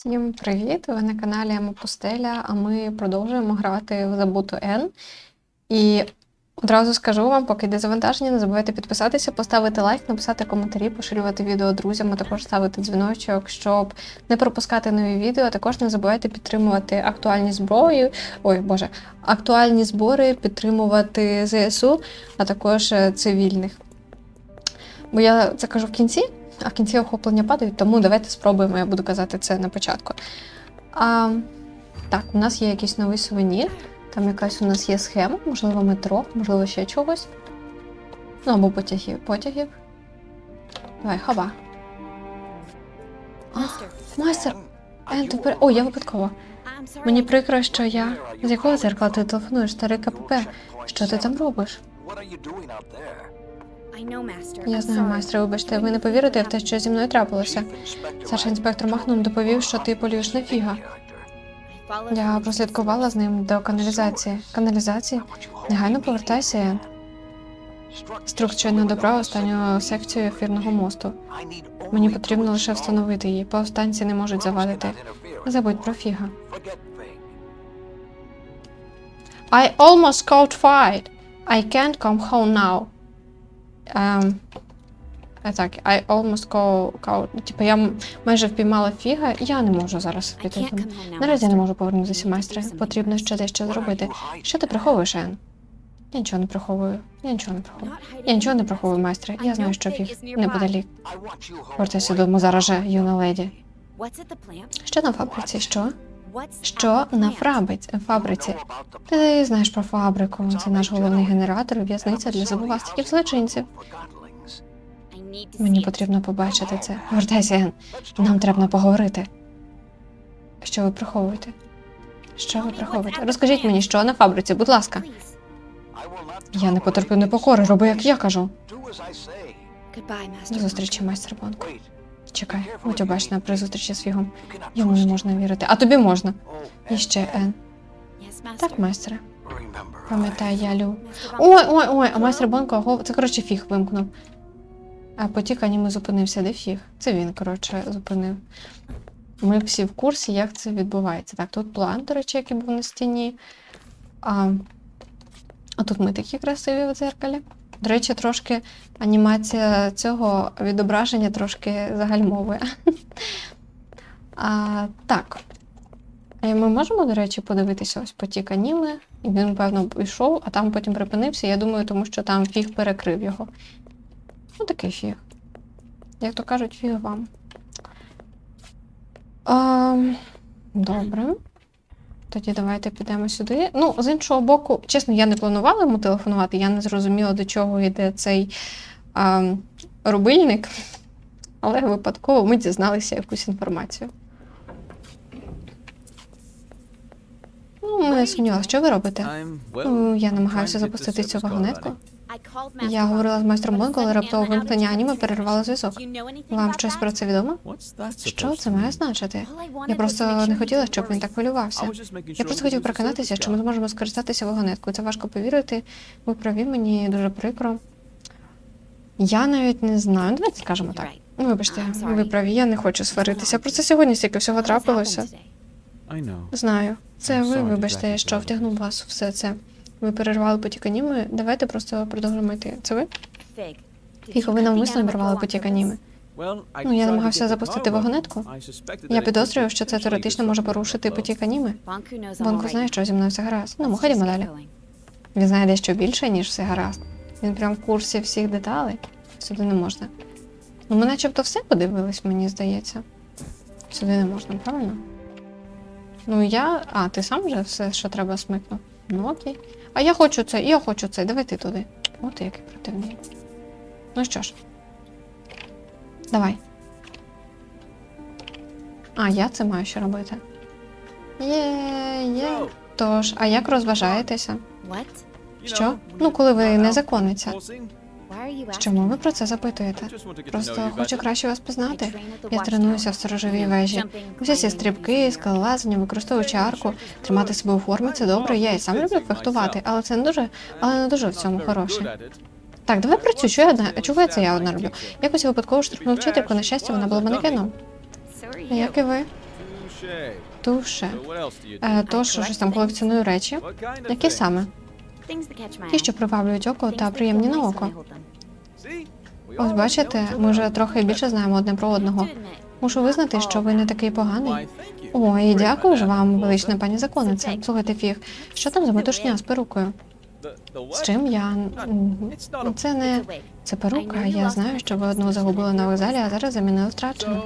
Всім привіт! Ви на каналі Ема Пустеля, а ми продовжуємо грати в Забуту Н. І одразу скажу вам, поки йде завантаження, не забувайте підписатися, поставити лайк, написати коментарі, поширювати відео друзям, а також ставити дзвіночок, щоб не пропускати нові відео. А також не забувайте підтримувати актуальні зброї. Ой, Боже, актуальні збори, підтримувати ЗСУ, а також е, цивільних. Бо я це кажу в кінці, а в кінці охоплення падають, тому давайте спробуємо, я буду казати це на початку. А, так, у нас є якийсь новий сувенір. Там якась у нас є схема, можливо, метро, можливо, ще чогось. Ну, або потягів. потягів. Давай, хаба. А, майстер! Ен, О, я випадково. Мені прикро, що я. З якого зеркала ти телефонуєш, старий КПП? Що ти там робиш? Я знаю, майстре, вибачте, ви не повірите в те, що зі мною трапилося. Старший інспектор Махнум доповів, що ти полюєш на фіга. Я прослідкувала з ним до каналізації. Каналізації? Негайно повертайся, Ен. Струк щойно добрав останню секцію ефірного мосту. Мені потрібно лише встановити її. Повстанці не можуть завадити. Не забудь про фіга. I almost caught fight. I can't come home now. Е, так, I almost go. Типу, я майже впіймала фіга, я не можу зараз піти. Наразі я не можу повернутися, майстре. Потрібно ще дещо зробити. Що ти приховуєш, Ен? Я нічого не приховую. Я нічого не приховую. Я нічого не приховую, майстре. Я знаю, що фіг неподалік. Вертайся додому зараз же, юна леді. Що на фабриці? Що? Що на фабриці? фабриці? Ти знаєш про фабрику. Це наш головний генератор, і в'язниця для забувастиків злочинців. Мені потрібно побачити це. Вертайся. Нам треба поговорити. Що ви приховуєте? Що ви приховуєте? Розкажіть мені, що на фабриці, будь ласка. Я не потерплю непокори, роби, як я кажу. До зустрічі, майстер Бонко. Чекай, будь обачна при зустрічі з фігом. Йому не можна вірити. А тобі можна. І ще Ен. Так, майстре. Пам'ятай, я лю. Ой, ой, ой, а майстер Бонко, це коротше фіг вимкнув. А потік аніми зупинився, де фіг? Це він, коротше, зупинив. Ми всі в курсі, як це відбувається. Так, тут план, до речі, який був на стіні. А, а тут ми такі красиві в дзеркалі. До речі, трошки анімація цього відображення трошки загальмовує. А, так. Ми можемо, до речі, подивитися ось потік аніме. І він, певно, пішов, а там потім припинився. Я думаю, тому що там фіг перекрив його. Ну, такий фіг. Як то кажуть, фіг вам. А, добре. Тоді давайте підемо сюди. Ну, з іншого боку, чесно, я не планувала йому телефонувати, я не зрозуміла, до чого йде цей а, рубильник, але випадково ми дізналися якусь інформацію. Ну, ми що ви робите? Я намагаюся запустити цю вагонетку. Я говорила з майстром Бонко, але раптово вимкнення аніме перервало зв'язок. Вам щось про це відомо? Що це має значити? Я просто не хотіла, щоб він так хвилювався. Я просто хотів переконатися, що ми зможемо скористатися вагонеткою. Це важко повірити. Ви праві, мені дуже прикро. Я навіть не знаю. Ну, Давайте скажемо так. Ну, Вибачте, ви праві, я не хочу сваритися. Просто сьогодні стільки всього трапилося. Знаю. Це ви, вибачте, що втягнув вас у все це. Ви перервали потік аніми. Давайте просто продовжимо йти. Це ви? Фіго, ви навмисно обірвали потік аніми. Ну, я намагався запустити вагонетку. Я підозрюю, що це теоретично може порушити потік аніми. Бонко знає, що зі мною все гаразд. Ну, ходімо далі. Він знає дещо більше, ніж все гаразд. Він прям в курсі всіх деталей. Сюди не можна. Ну, ми начебто все подивились, мені здається. Сюди не можна, правильно? Ну, я. А, ти сам вже все, що треба смикнув? Ну окей. А я хочу це, я хочу це. Давай ти туди. От який противний. Ну що ж. Давай. А, я це маю ще робити. Є, є. Тож, а як розважаєтеся? Що? Ну, коли ви не законниця. Чому ви про це запитуєте? Просто хочу краще вас пізнати. Я тренуюся в сторожовій вежі. Усі ці стрибки, скалолазання, використовуючи арку, тримати себе у формі це добре. Я і сам люблю фехтувати, але це не дуже, але не дуже в цьому хороше. Так, давай працюй, що я одна. Чого я це я одна роблю? Якось випадково штовхнув вчительку, на щастя, вона була манекеном. Як і ви? Туше. Е, то, що щось там колекціоную речі. Які саме? Ті, що приваблюють око та приємні на око. Ось бачите, ми вже трохи більше знаємо одне про одного. Мушу визнати, що ви не такий поганий. Ой, дякую ж вам, велична пані законниця. Слухайте, фіг, що там за метушня з перукою? З чим я це не це перука. Я знаю, що ви одну загубили на вокзалі, а зараз замінили втрачену.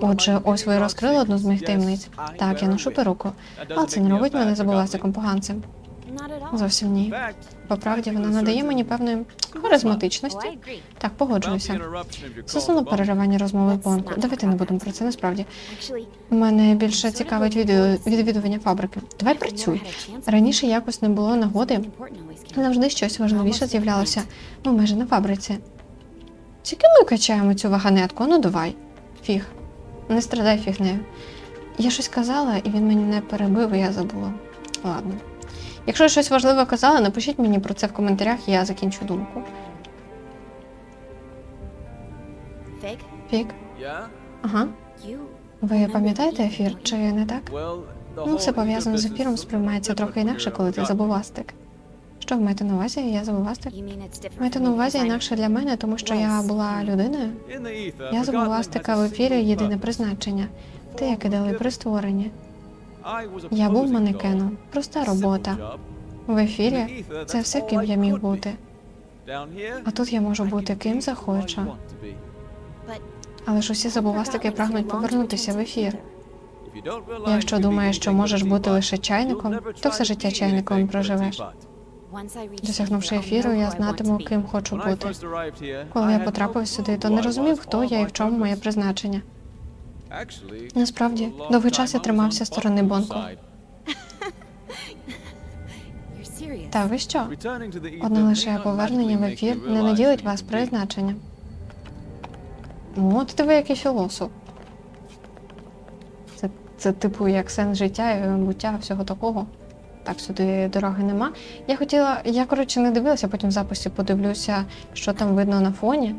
Отже, ось ви розкрили одну з моїх таємниць. Так, я ношу перуку, але це не робить мене забуластиком поганцем. Зовсім ні. По правді, вона надає мені певної харизматичності. Так, погоджуюся. Стосовно переривання розмови в бонку. Давайте не будемо про це насправді. Мене більше цікавить відвідування фабрики. Давай працюй. Раніше якось не було нагоди. Завжди щось важливіше з'являлося. Ну, майже на фабриці. Тільки ми качаємо цю ваганетку, ну давай. Фіг. Не страдай фігнею. Я щось казала, і він мені не перебив, і я забула. Ладно. Якщо я щось важливе казала, напишіть мені про це в коментарях, я закінчу думку. Фік. Ага. Ви пам'ятаєте ефір, чи не так? Ну, все пов'язане з ефіром сприймається трохи інакше, коли ти забувастик. Що ви маєте на увазі? Я забувастик? Маєте на увазі інакше для мене, тому що я була людиною? Я забувастика в ефірі єдине призначення. Те, яке дали при створенні. Я був манекеном. Проста робота. В ефірі це все, ким я міг бути. А тут я можу бути ким захочу. Але ж усі забувастики прагнуть повернутися в ефір. Якщо думаєш, що можеш бути лише чайником, то все життя чайником проживеш. Досягнувши ефіру, я знатиму, ким хочу бути. Коли я потрапив сюди, то не розумів, хто я і в чому моє призначення. Насправді, довгий час я тримався сторони Бонку. Та ви що? Одне лише повернення в ефір не наділить вас призначенням. От ти ви який філософ. Це, це типу як сенс життя і буття всього такого. Так, сюди дороги нема. Я хотіла, я коротше не дивилася, потім в записі подивлюся, що там видно на фоні,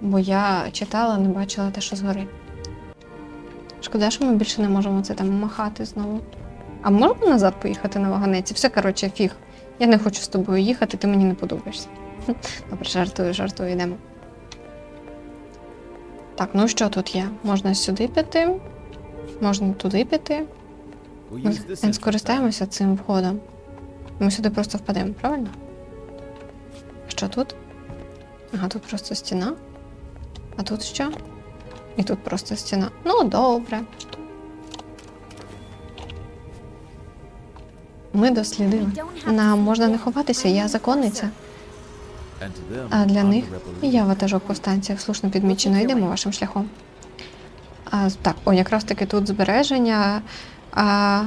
бо я читала, не бачила те, що згори. Шкода, що ми більше не можемо це там махати знову. А можемо назад поїхати на ваганеці? Все, коротше, фіг. Я не хочу з тобою їхати, ти мені не подобаєшся. Добре, жартую, жартую, йдемо. Так, ну що тут є? Можна сюди піти, можна туди піти. Ми скористаємося цим входом. Ми сюди просто впадемо, правильно? Що тут? Ага, тут просто стіна. А тут що? І тут просто стіна. Ну, добре. Ми дослідили. Нам можна не ховатися, я законниця. А для них я ватажок повстанців. Слушно підмічено, йдемо вашим шляхом. А, так, о, якраз таки тут збереження. А,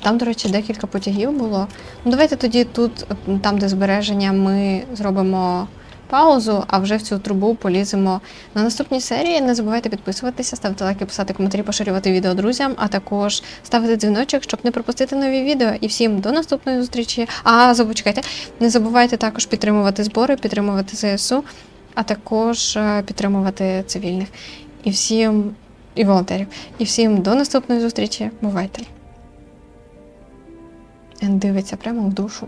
там, до речі, декілька потягів було. Ну, давайте тоді тут, там, де збереження, ми зробимо паузу, а вже в цю трубу поліземо на наступній серії. Не забувайте підписуватися, ставити лайки, писати коментарі, поширювати відео друзям, а також ставити дзвіночок, щоб не пропустити нові відео. І всім до наступної зустрічі. А забудьте, не забувайте також підтримувати збори, підтримувати ЗСУ, а також е, підтримувати цивільних. І всім, і волонтерів. І всім до наступної зустрічі. Бувайте. Дивиться прямо в душу.